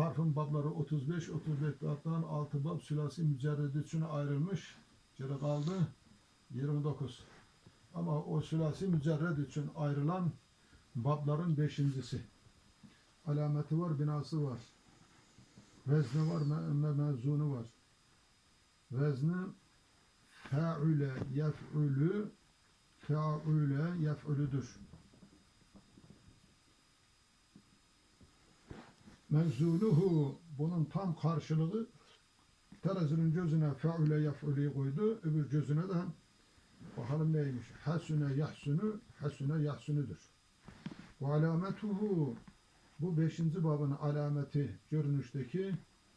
Sarfın babları 35, 35 babdan 6 bab sülasi mücerredi için ayrılmış. Geri kaldı 29. Ama o sülasi mücerred için ayrılan babların beşincisi. Alameti var, binası var. Vezni var, me- mezunu var. Vezni fe'üle yef'ülü fe'üle yef'ülüdür. Mevzunuhu bunun tam karşılığı terazinin gözüne fe'üle yef'ülü koydu. Öbür gözüne de bakalım neymiş? Hasune yahsunu hasune yahsunudur. Ve alametuhu bu beşinci babın alameti görünüşteki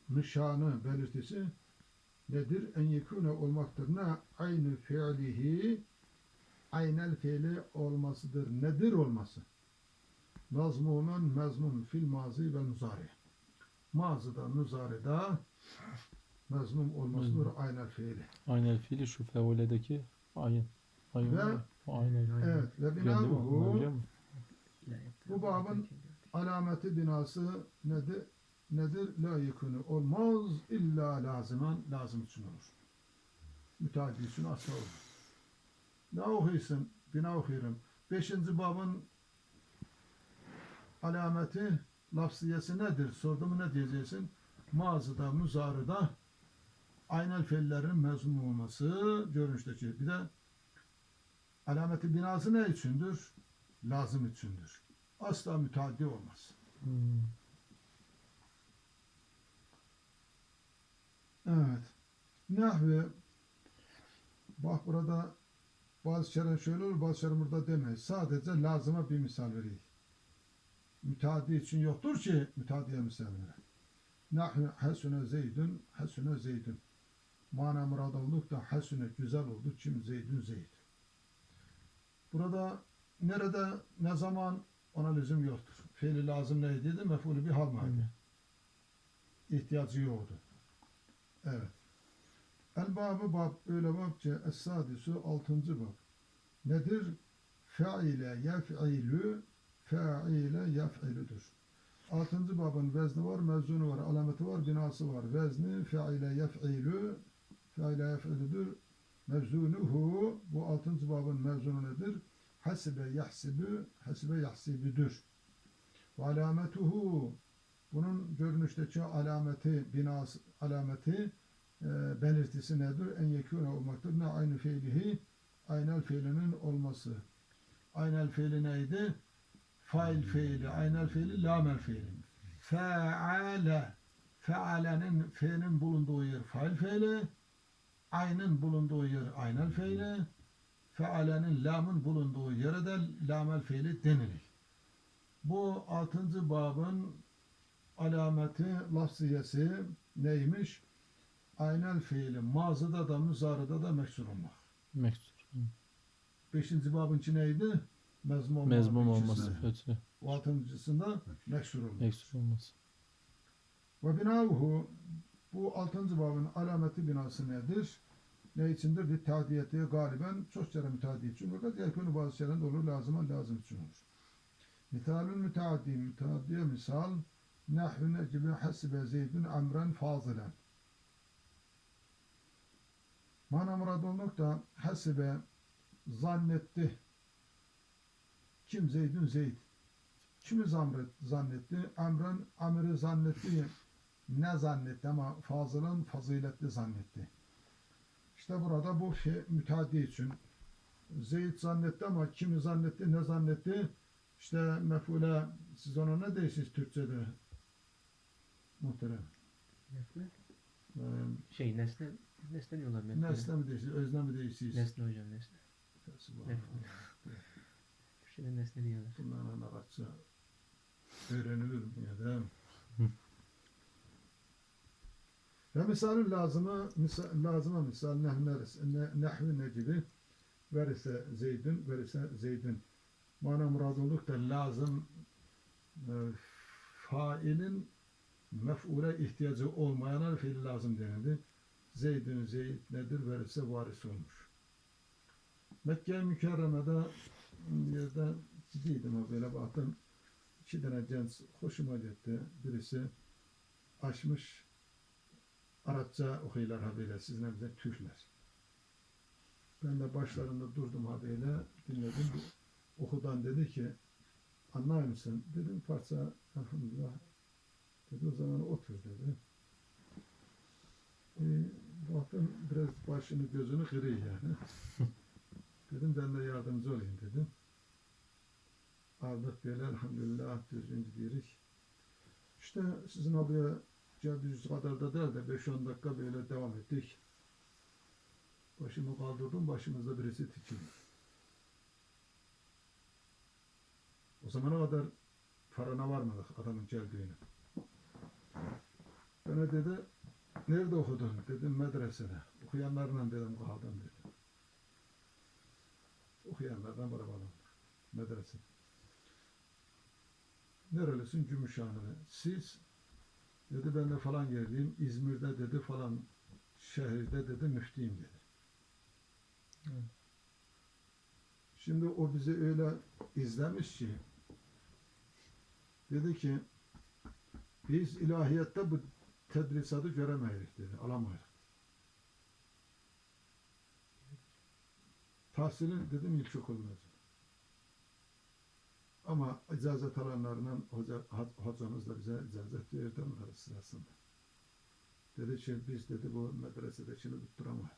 nişanı belirtisi nedir? En yekune olmaktır. Ne? Aynı fiilihi aynel fiili olmasıdır. Nedir olması? Mazmumen mezmum fil mazi ve muzari. Mazıda, muzarida mezmum olmasıdır aynel fiili. Aynel fiili şu feuledeki ayın. Ayın. Ve- Aynen. Evet. Ve binavuhu? Bu babın alameti binası nedir? Nedir? La yekunu olmaz illa lazıman lazım için olur. Müteaddi için asla olur. Ne okuyorsun? Bina okuyorum. Beşinci babın alameti lafziyesi nedir? Sordu mu ne diyeceksin? Mazıda, muzarıda aynel fiillerin mezmum olması görünüşteki. Bir de alameti binası ne içindir? Lazım içindir. Asla müteaddi olmaz. Hmm. Evet. Nahve bak burada bazı şeyler şöyle olur, bazı şeyler burada demeyiz. Sadece lazıma bir misal vereyim. Müteaddi için yoktur ki müteaddiye verir. Nahve hasune zeydün, hasune zeydün. Mana murad olduk da hasune güzel oldu. Kim zeydün zeyd. Burada nerede, ne zaman ona lüzum yoktur. Fiili lazım neydi? Mef'ulü bir hal mıydı? İhtiyacı yoktu. Evet. El babı bab öyle bab ki es-sadisu altıncı bab. Nedir? Fe'ile yef'ilü fe'ile yef'ilüdür. Altıncı babın vezni var, mevzunu var, alameti var, binası var. Vezni fe'ile yef'ilü fe'ile yef'ilüdür. Mevzunuhu bu altıncı babın mevzunu nedir? Hasibe yahsibü hasibe yahsibüdür. Ve alametuhu bunun görünüşteki alameti, binası, alameti e, belirtisi nedir? En yekûne olmaktır. Ne aynı fiilihi? Aynel fiilinin olması. Aynel fiili neydi? Fail fiili. Aynel fiili lamel fiili. Feale. Fealenin fiilin bulunduğu yer fail fiili. Aynın bulunduğu yer aynel fiili. Fealenin lamın bulunduğu yere de lamel fiili denilir. Bu altıncı babın alameti lafziyesi neymiş? Aynel fiili mazıda da müzarıda da meksur olmak. Meksur. Beşinci babın içi neydi? Mezmum. Mezmum olması kötü. O altıncısında meksur olmak. Meksur olması. Ve binavuhu bu altıncı babın alameti binası nedir? Ne içindir? Bir tadiyeti galiben çok kere müteaddi için fakat yakını bazı şeylerinde olur lazıma lazım için olur. Misalün müteaddi, müteaddiye misal nahvine gibi hasibe zeydün amren fazilen. Mana murad olmak da hasibe zannetti. Kim zeydün zeyd. Kimi zamret, zannetti? Amren amiri zannetti. Ne zannetti ama fazılın faziletli zannetti. İşte burada bu şey, müteaddi için. Zeyd zannetti ama kimi zannetti, ne zannetti? İşte mef'ule, siz ona ne dersiniz Türkçe'de? Muhterem. Nesne? Ee, Şey nesne nesne diyorlar mef'ule. nesne mi dersiniz, özne mi dersiniz? Nesne hocam nesne. Subhanallah. Türkçe'de nesne diyorlar. Bunların Arapça öğrenilir mi ya da? Ve misalün lazımı, misal, lazıma misal nehmeris, ne, nehvi ne gibi? Verise zeydün, verise zeydün. Mana murad olduk da lazım e, failin mef'ule ihtiyacı olmayana fiil lazım denildi. Zeydün zeyd nedir? Verise varis olmuş. Mekke-i Mükerreme'de bir yerde ciddiydim ama böyle baktım. İki tane genç hoşuma gitti. Birisi açmış Arapça okuyorlar ha böyle sizin bize Türkler. Ben de başlarında durdum ha böyle dinledim. Okudan dedi ki anlar mısın? Dedim parça elhamdülillah. Dedi o zaman otur dedi. E, baktım biraz başını gözünü kırıyor yani. dedim ben de yardımcı olayım dedim. Aldık böyle elhamdülillah düzgün gidiyoruz. İşte sizin abiye geldiğiniz kadar da değil de 5-10 dakika böyle devam ettik. Başımı kaldırdım, başımızda birisi tikili. O zamana kadar farana varmadık adamın geldiğini. Bana dedi, nerede okudun? Dedim medresede. Okuyanlarla dedim kaldım dedi. Okuyanlardan beraber medrese. Nerelisin? Gümüşhane. Siz? Dedi ben de falan yerliyim. İzmir'de dedi falan şehirde dedi müftiyim dedi. Hı. Şimdi o bizi öyle izlemiş ki dedi ki biz ilahiyette bu tedrisatı göremeyiz dedi. Alamayız. Tahsilin dedim yüksek olmaz. Ama icazet alanlarından hoca, hocamız da bize icazet verdi onları sırasında. Dedi ki biz dedi bu medresede şimdi tutturamayız.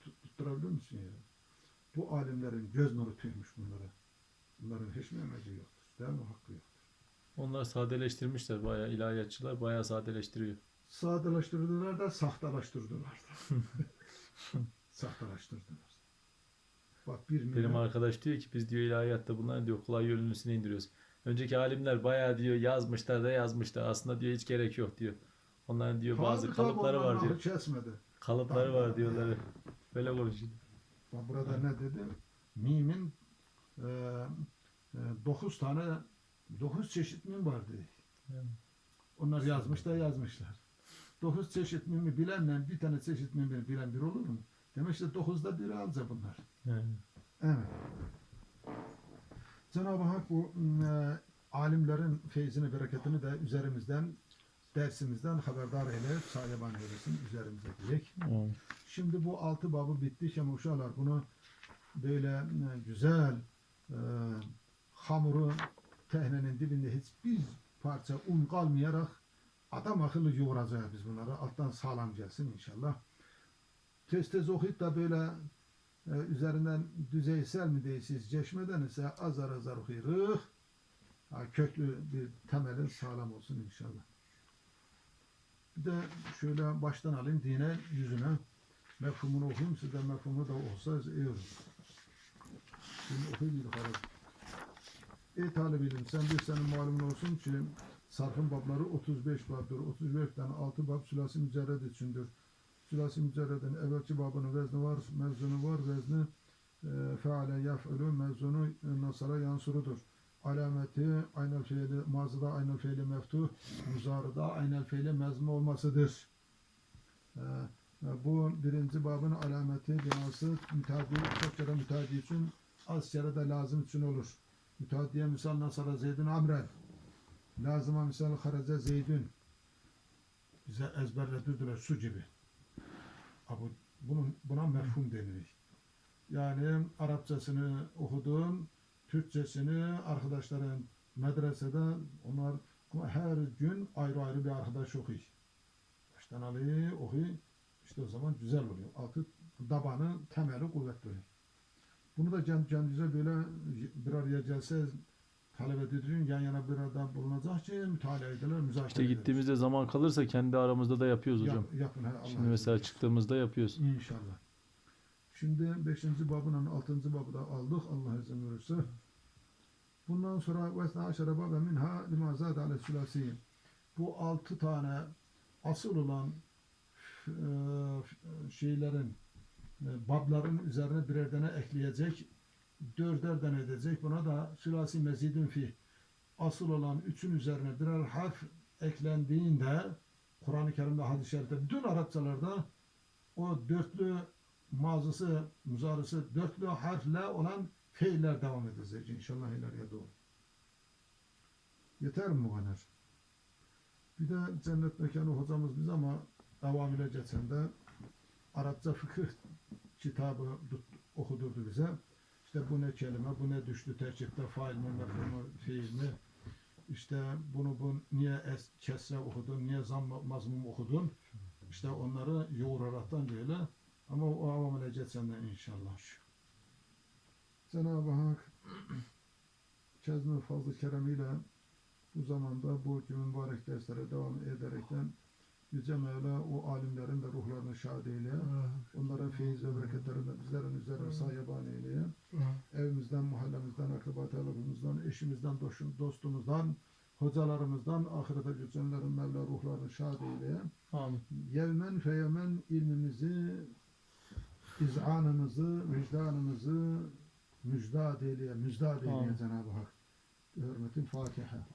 Tut- Tutturabilir misin ya? Bu alimlerin göz nuru tüymüş bunlara. Bunların hiç mi emeci yoktur? Değil mi? Hakkı yoktur. Onlar sadeleştirmişler bayağı ilahiyatçılar bayağı sadeleştiriyor. Sadelaştırdılar da sahtalaştırdılar da. Sahtalaştırdılar. Bak bir millet, Benim arkadaş diyor ki biz diyor ilahiyatta bunların diyor kolay yönlüsüne indiriyoruz. Önceki alimler bayağı diyor yazmışlar da yazmışlar. Aslında diyor hiç gerek yok diyor. Onların diyor bazı Tabii, tabii, kalıpları var diyor. kesmedi. Kalıpları Tabii, var tabii. diyorlar. Böyle konuşuyor. Bak burada ne dedi? Mimin e, e, dokuz tane dokuz çeşit mim var dedi. Yani. Onlar yazmış da yazmışlar. Dokuz çeşit mimi bilenle bir tane çeşit mimi bilen bir olur mu? Demek işte dokuzda biri alacak bunlar. Yani. Evet. Cenab-ı Hak bu e, alimlerin feyzini, bereketini de üzerimizden, dersimizden haberdar eyle, sahiban eylesin üzerimize diyek. Yani. Şimdi bu altı babı bitti. Şimdi uşaklar bunu böyle e, güzel e, hamuru tehnenin dibinde hiçbir parça un kalmayarak adam akıllı yoğuracağız biz bunları. Alttan sağlam gelsin inşallah. Tez okuyup da böyle e, üzerinden düzeysel mi değilsiz geçmeden ise azar azar. Ha, köklü bir temelin sağlam olsun inşallah. Bir de şöyle baştan alayım dine yüzüne mefhumunu okuyayım size mefhumu da olsa olur. Şimdi okuyayım yukarı. Ey talib ilim sen bir senin malumun olsun ki sarfın babları 35 babdır. 35 tane 6 bab sülasi mücerred içindir. Sülasi mücerredin evvelki babının vezni var, mevzunu var, vezni e, feale yaf'ülü mevzunu e, nasara yansurudur. Alameti aynel fiili, mazıda aynel fiili meftuh, muzarıda aynel fiili mezmu olmasıdır. E, e, bu birinci babın alameti, binası müteaddi, çok kere müteaddi için az kere de lazım için olur. Müteaddiye misal nasara zeydün amren. Lazıma misal haraca zeydün. Bize ezberletirdiler su gibi. Ha, bu, bunun, buna mefhum denilir. Yani Arapçasını okudum, Türkçesini arkadaşların medresede onlar her gün ayrı ayrı bir arkadaş okuyor. Baştan alıyor, okuyor. İşte o zaman güzel oluyor. Altı tabanı, temeli kuvvetli oluyor. Bunu da kendi kendinize böyle bir araya gelse talep edilir, yan yana bir arada bulunacak ki mütalaa edilir, müzakere İşte edilir. gittiğimizde zaman kalırsa kendi aramızda da yapıyoruz hocam. Yap, yapın. he, Allah Şimdi izin mesela çıktığımızda yapıyoruz. İnşallah. Şimdi 5. babının 6. babı da aldık Allah izin verirse. Bundan sonra ve aşere babe minha lima zâde ale. Bu 6 tane asıl olan e, şeylerin e, babların üzerine birer tane ekleyecek. Dörder tane edecek. Buna da sülâsî mezidün fi. Asıl olan üçün üzerine birer harf eklendiğinde Kur'an-ı Kerim'de hadis-i şerifte bütün Arapçalarda o dörtlü mazısı, muzarısı dörtlü harfle olan fiiller devam edecek inşallah ileriye doğru. Yeter mi bu? Bir de cennet mekanı hocamız biz ama devam ile geçende Arapça fıkıh kitabı okudurdu bize. İşte bu ne kelime, bu ne düştü terkipte, fail mi, mefhum mu, fiil mi? İşte bunu bu niye es, kesre okudun, niye zamm mazmum okudun? İşte onları yoğuraraktan böyle. Ama o avam ile geçende inşallah. Cenab-ı Hak Kezmi fazlı keremiyle bu zamanda bu mübarek derslere devam ederekten Yüce Mevla o alimlerin de ruhlarını şad eyle. Onların feyiz ve bereketlerini bizlerin üzerine sahiban eşimizden, dostumuzdan, hocalarımızdan, ahirete götürenlerin Mevla ruhlarını şad eyle. Amin. Yevmen feyemen ilmimizi, izanımızı, vicdanımızı müjdat eyleye, müjdat eyleye. Cenab-ı Hak. Hürmetin Fatiha.